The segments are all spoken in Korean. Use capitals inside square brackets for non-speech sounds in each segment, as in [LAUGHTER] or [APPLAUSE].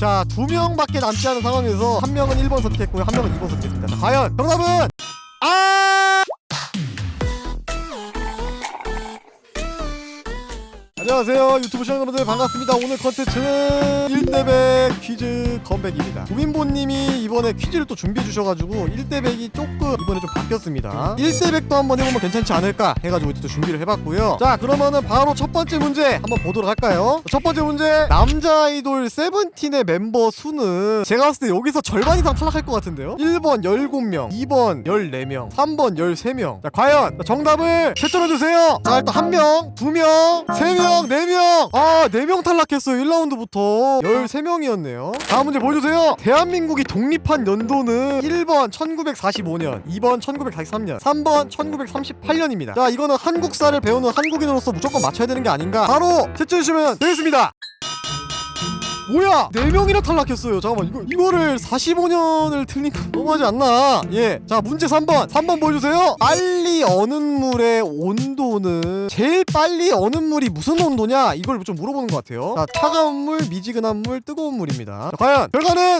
자, 두 명밖에 남지 않은 상황에서 한 명은 1번 선택했고요. 한 명은 2번 선택했습니다. 자, 과연 정답은 아! 안녕하세요 유튜브 시청자 여러분들 반갑습니다. 오늘 컨텐츠는 1대100 퀴즈 컴백입니다. 구민보님이 이번에 퀴즈를 또 준비해 주셔가지고 1대100이 조금 이번에 좀 바뀌었습니다. 1대100도 한번 해보면 괜찮지 않을까 해가지고 또 준비를 해봤고요. 자 그러면은 바로 첫 번째 문제 한번 보도록 할까요? 첫 번째 문제 남자 아이돌 세븐틴의 mem버 수는 제가 봤을 때 여기서 절반 이상 탈락할 것 같은데요? 1번 17명 2번 14명 3번 13명. 자 과연 정답을 채점해주세요. 자 일단 한명 두명 세명 네명 아, 4명 탈락했어요. 1라운드부터. 13명이었네요. 다음 문제 보여주세요. 대한민국이 독립한 연도는 1번 1945년, 2번 1943년, 3번 1938년입니다. 자, 이거는 한국사를 배우는 한국인으로서 무조건 맞춰야 되는 게 아닌가? 바로 채점해주시면 되겠습니다. 뭐야? 4명이나 탈락했어요. 잠깐만, 이거, 이거를 45년을 틀니까 너무하지 않나? 예. 자, 문제 3번. 3번 보여주세요. 빨리 어는 물의 온도는 제일 빨리 어는 물이 무슨 온도냐? 이걸 좀 물어보는 것 같아요. 자, 차가운 물, 미지근한 물, 뜨거운 물입니다. 자, 과연 결과는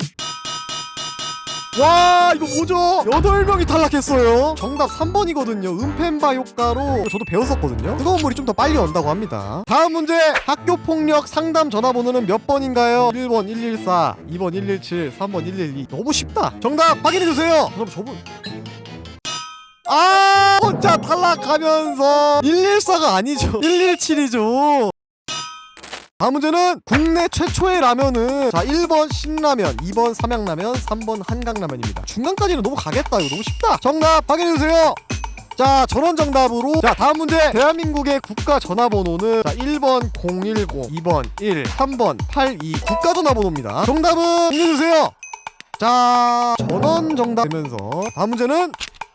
와 이거 뭐죠? 8명이 탈락했어요. 정답 3번이거든요. 음펜바 효과로 저도 배웠었거든요. 뜨거운 물이 좀 더 빨리 온다고 합니다. 다음 문제. 학교폭력 상담 전화번호는 몇 번인가요? 1번 114 2번 117 3번 112 너무 쉽다. 정답 확인해주세요. 그럼 저분. 아 혼자 탈락하면서 114가 아니죠. 117이죠 다음 문제는 국내 최초의 라면은 자 1번 신라면 2번 삼양라면 3번 한강라면입니다. 중간까지는 너무 가겠다. 이거 너무 쉽다. 정답 확인해주세요. 자 전원 정답으로 자 다음 문제. 대한민국의 국가 전화번호는 자 1번 010 2번 1 3번 82 국가 전화번호입니다. 정답은 알려주세요. 자 전원 정답 되면서 다음 문제는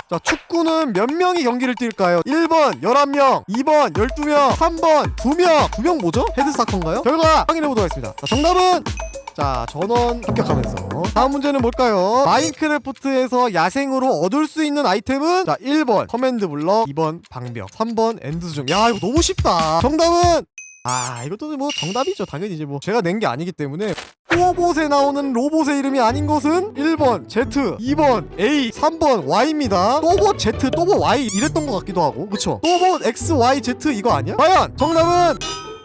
자 축구는 몇 명이 경기를 뛸까요? 1번 11명 2번 12명 3번 2명 2명 뭐죠? 헤드사커인가요? 결과 확인해 보도록 하겠습니다 자 정답은 자 전원 합격하면서 다음 문제는 뭘까요? 마인크래프트에서 야생으로 얻을 수 있는 아이템은 자 1번 커맨드 블럭 2번 방벽 3번 엔드 수정 야 이거 너무 쉽다 정답은 아 이것도 뭐 정답이죠. 당연히 이제 뭐 제가 낸 게 아니기 때문에. 로봇에 나오는 로봇의 이름이 아닌 것은 1번 Z 2번 A 3번 Y입니다. 또봇 Z 또봇 Y 이랬던 것 같기도 하고. 그쵸? 또봇 X Y Z 이거 아니야? 과연 정답은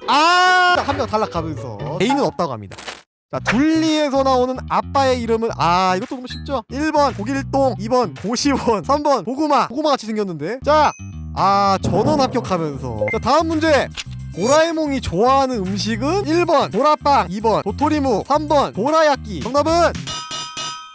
아 한 명 탈락하면서 A는 없다고 합니다. 자 둘리에서 나오는 아빠의 이름은 아 이것도 너무 쉽죠? 1번 고길동 2번 고시원 3번 고구마. 고구마 같이 생겼는데. 자 아 전원 합격하면서. 자 다음 문제 도라에몽이 좋아하는 음식은 1번 보라빵 2번 도토리묵 3번 보라야끼. 정답은?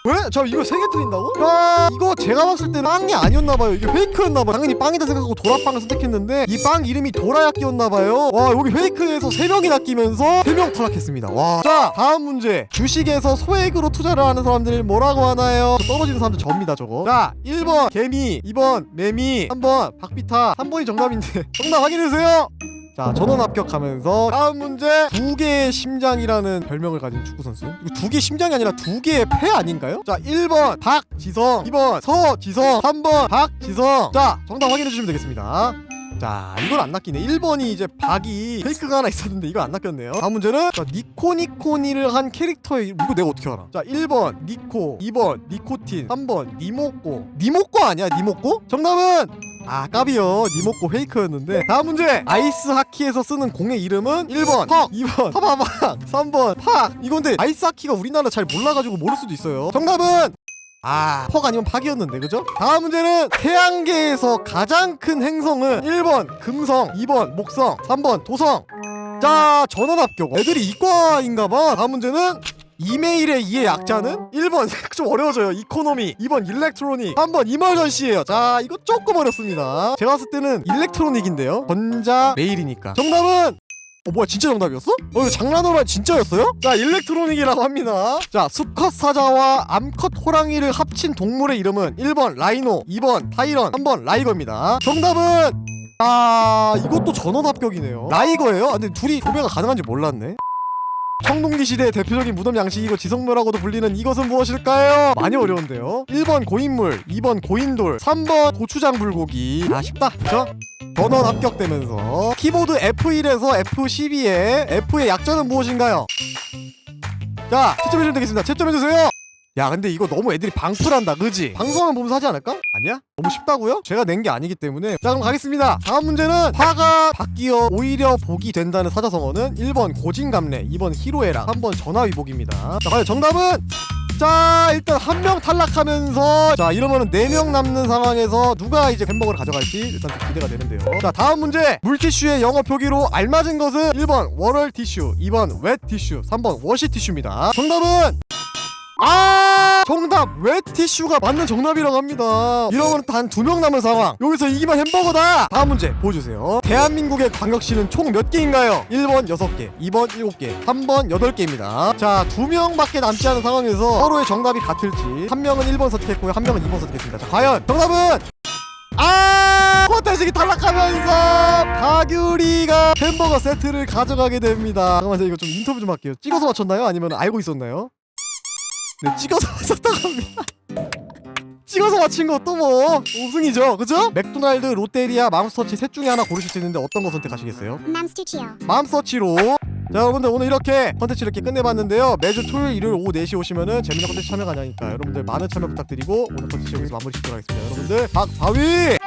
왜? 저 이거 세 개 틀린다고? 아 이거 제가 봤을 때는 빵이 아니었나봐요. 이게 페이크였나봐요. 당연히 빵이다 생각하고 도라빵을 선택했는데 이 빵 이름이 도라야끼였나봐요. 와 여기 페이크에서 세명이 낚이면서 세 명 탈락했습니다. 와자 다음 문제. 주식에서 소액으로 투자를 하는 사람들 뭐라고 하나요? 떨어지는 사람들 접니다 저거. 자 1번 개미. 2번 매미. 3번 박비타. 3번이 정답인데. [LAUGHS] 정답 확인해주세요 자 전원 합격하면서 다음 문제. 두 개의 심장이라는 별명을 가진 축구 선수. 이거 두 개의 심장이 아니라 두 개의 폐 아닌가요? 자 1번 박지성 2번 서지성 3번 박지성. 자 정답 확인해 주시면 되겠습니다 자 이건 안 낚이네. 1번이 이제 박이 페이크가 하나 있었는데 이거 안 낚였네요. 다음 문제는 자, 니코니코니를 한 캐릭터의 이거 내가 어떻게 알아? 자 1번 니코 2번 니코틴 3번 니모꼬. 니모꼬 아니야 니모꼬? 정답은 아 까비요. 니모꼬 페이크였는데. 다음 문제. 아이스 하키에서 쓰는 공의 이름은 1번 턱 2번 파바박 3번 팍. 이건데 아이스 하키가 우리나라 잘 몰라가지고 모를 수도 있어요. 정답은 아, 퍽 아니면 팍이었는데, 그죠? 다음 문제는 태양계에서 가장 큰 행성은 1번 금성, 2번 목성, 3번 도성. 자, 전원 합격. 애들이 이과인가봐. 다음 문제는 이메일의 이의 약자는 1번 [LAUGHS] 좀 어려워져요 이코노미 2번 일렉트로닉 3번 이머전시예요 자 이거 조금 어렵습니다 제가 봤을 때는 일렉트로닉인데요 전자 메일이니까 정답은 어 뭐야 진짜 정답이었어? 어 장난으로 한 진짜였어요? 자 일렉트로닉이라고 합니다 자 수컷 사자와 암컷 호랑이를 합친 동물의 이름은 1번 라이노 2번 타이런 3번 라이거입니다 정답은 아 이것도 전원 합격이네요 라이거예요? 아, 근데 둘이 교배가 가능한지 몰랐네 청동기 시대의 대표적인 무덤 양식이고 지성묘라고도 불리는 이것은 무엇일까요? 많이 어려운데요 1번 고인물 2번 고인돌 3번 고추장 불고기 아 쉽다 그쵸? 전원 합격되면서 키보드 F1에서 F12에 F의 약자는 무엇인가요? 자 채점해주면 되겠습니다 채점해주세요 야 근데 이거 너무 애들이 방풀한다 그지? 방송만 보면서 하지 않을까? 아니야? 너무 쉽다고요? 제가 낸 게 아니기 때문에 자 그럼 가겠습니다 다음 문제는 화가 바뀌어 오히려 복이 된다는 사자성어는 1번 고진감래 2번 희로애락 3번 전화위복입니다 자 과연 정답은 자 일단 한 명 탈락하면서 자 이러면은 네 명 남는 상황에서 누가 이제 햄버거를 가져갈지 일단 좀 기대가 되는데요. 자 다음 문제. 물티슈의 영어 표기로 알맞은 것은 1번 월월 티슈 2번 웻 티슈 3번 워시 티슈입니다. 정답은 아 정답 웻 티슈가 맞는 정답이라고 합니다 이러면 단 두 명 남은 상황 여기서 이기면 햄버거다 다음 문제 보여주세요 대한민국의 광역시는 총 몇 개인가요 1번 6개 2번 7개 3번 8개입니다 자 두 명밖에 남지 않은 상황에서 서로의 정답이 같을지 한 명은 1번 선택했고요 한 명은 2번 선택했습니다 자 과연 정답은 아! 호텔식이 탈락하면서 박유리가 햄버거 세트를 가져가게 됩니다. 잠깐만 저 이거 좀 인터뷰 좀 할게요. 찍어서 맞췄나요? 아니면 알고 있었나요? 네, 찍어서 [LAUGHS] 맞췄다고 합니다. 찍어서 맞힌 것도 뭐 우승이죠, 그죠? 맥도날드, 롯데리아, 맘스터치 셋 중에 하나 고르실 수 있는데 어떤 거 선택하시겠어요? 맘스티치요. 맘스터치로 자 여러분들 오늘 이렇게 컨텐츠 이렇게 끝내봤는데요 매주 토요일 일요일 오후 4시 오시면은 재밌는 컨텐츠 참여 가능하니까 여러분들 많은 참여 부탁드리고 오늘 컨텐츠 여기서 마무리 짓도록 하겠습니다 여러분들 박바위